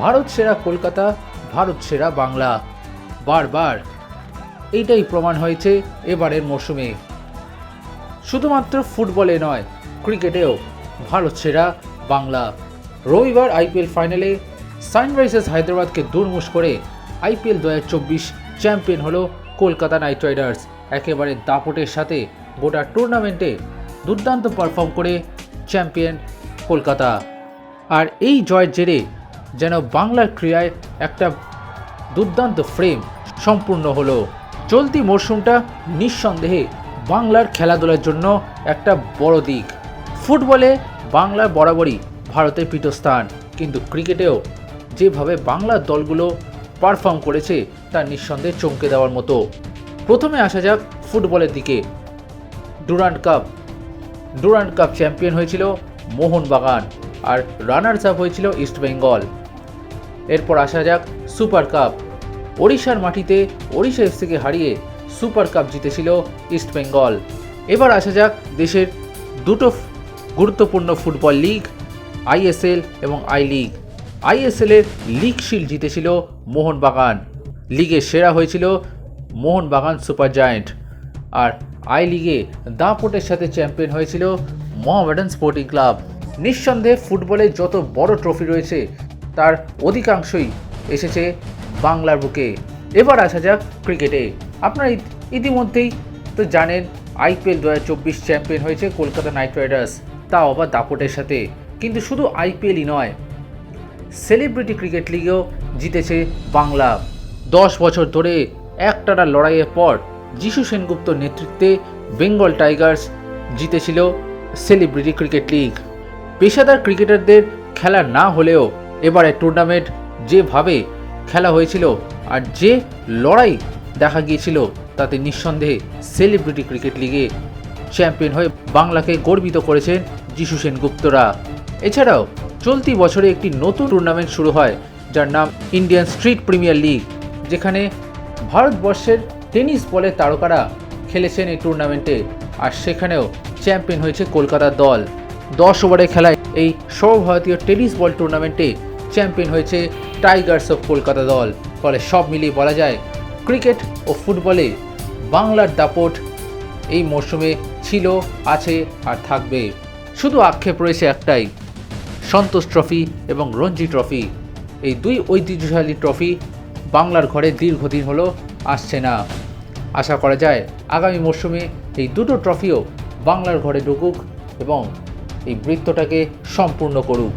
ভারত সেরা কলকাতা, ভারত সেরা বাংলা। বারবার এইটাই প্রমাণ হয়েছে এবারের মরশুমে। শুধুমাত্র ফুটবলে নয়, ক্রিকেটেও ভারত সেরা বাংলা। রবিবার আইপিএল ফাইনালে সানরাইজার্স হায়দ্রাবাদকে দুর্মুশ করে আইপিএল দু চ্যাম্পিয়ন হলো কলকাতা নাইট রাইডার্স। একেবারে দাপটের সাথে গোটা টুর্নামেন্টে দুর্দান্ত পারফর্ম করে চ্যাম্পিয়ন কলকাতা। আর এই জয়ের জেরে যেন বাংলার ক্রীড়ায় একটা দুর্দান্ত ফ্রেম সম্পূর্ণ হলো। চলতি মরশুমটা নিঃসন্দেহে বাংলার খেলাধুলার জন্য একটা বড় দিক। ফুটবলে বাংলার বরাবরই ভারতের পীঠস্থান, কিন্তু ক্রিকেটেও যেভাবে বাংলার দলগুলো পারফর্ম করেছে তা নিঃসন্দেহে চমকে দেওয়ার মতো। প্রথমে আসা যাক ফুটবলের দিকে। Durand Cup. Durand Cup champion হয়েছিল মোহনবাগান আর রানার্স আপ হয়েছিল ইস্টবেঙ্গল। এরপর আসা যাক সুপার কাপ। ওড়িশার মাটিতে ওড়িশা এফসিকে হারিয়ে সুপার কাপ জিতেছিল ইস্টবেঙ্গল এবার আসা যাক দেশের দুটো গুরুত্বপূর্ণ ফুটবল লিগ, আইএসএল এবং আই লিগ। আইএসএলের লিগ শিল্ড জিতেছিল মোহনবাগান। লিগে সেরা হয়েছিল মোহনবাগান সুপার জায়েন্ট। আর আই লিগে দাপটের সাথে চ্যাম্পিয়ন হয়েছিল মোহামেডান স্পোর্টিং ক্লাব। নিঃসন্দেহে ফুটবলে যত বড় ট্রফি রয়েছে তার অধিকাংশই এসেছে বাংলার বুকে। এবার আসা যাক ক্রিকেটে। আপনারা ইতিমধ্যেই তো জানেন আইপিএল দু চব্বিশ চ্যাম্পিয়ন হয়েছে কলকাতা নাইট রাইডার্স। তাও আবার দাপটের সাথে। কিন্তু শুধু আইপিএলই নয়, সেলিব্রিটি ক্রিকেট লিগেও জিতেছে বাংলা। দশ বছর ধরে একটানা লড়াইয়ের পর যিশু সেনগুপ্ত নেতৃত্বে বেঙ্গল টাইগার্স জিতেছিল সেলিব্রিটি ক্রিকেট লিগ। পেশাদার ক্রিকেটারদের খেলা না হলেও এবারে টুর্নামেন্ট যেভাবে খেলা হয়েছিল আর যে লড়াই দেখা গিয়েছিল, তাতে নিঃসন্দেহে সেলিব্রিটি ক্রিকেট লিগে চ্যাম্পিয়ন হয়ে বাংলাকে গর্বিত করেছেন যিশু সেনগুপ্তরা। এছাড়াও চলতি বছরে একটি নতুন টুর্নামেন্ট শুরু হয়, যার নাম ইন্ডিয়ান স্ট্রিট প্রিমিয়ার লিগ যেখানে ভারতবর্ষের টেনিস বলের তারকারা খেলেছেন এই টুর্নামেন্টে আর সেখানেও চ্যাম্পিয়ন হয়েছে কলকাতার দল। দশ ওভারে খেলায় এই সর্বভারতীয় টেনিস বল টুর্নামেন্টে চ্যাম্পিয়ন হয়েছে টাইগার্স অফ কলকাতা দল। ফলে সব মিলিয়ে বলা যায়, ক্রিকেট ও ফুটবলে বাংলার দাপট এই মরশুমে ছিল, আছে আর থাকবে। শুধু আক্ষেপ রয়েছে একটাই, সন্তোষ ট্রফি এবং রঞ্জি ট্রফি। এই দুই ঐতিহ্যশালী ট্রফি বাংলার ঘরে দীর্ঘদিন হলো, আসছে না। আশা করা যায়, আগামী মরশুমে এই দুটো ট্রফিও বাংলার ঘরে ঢুকুক এবং এই বৃত্তটাকে সম্পূর্ণ করুক।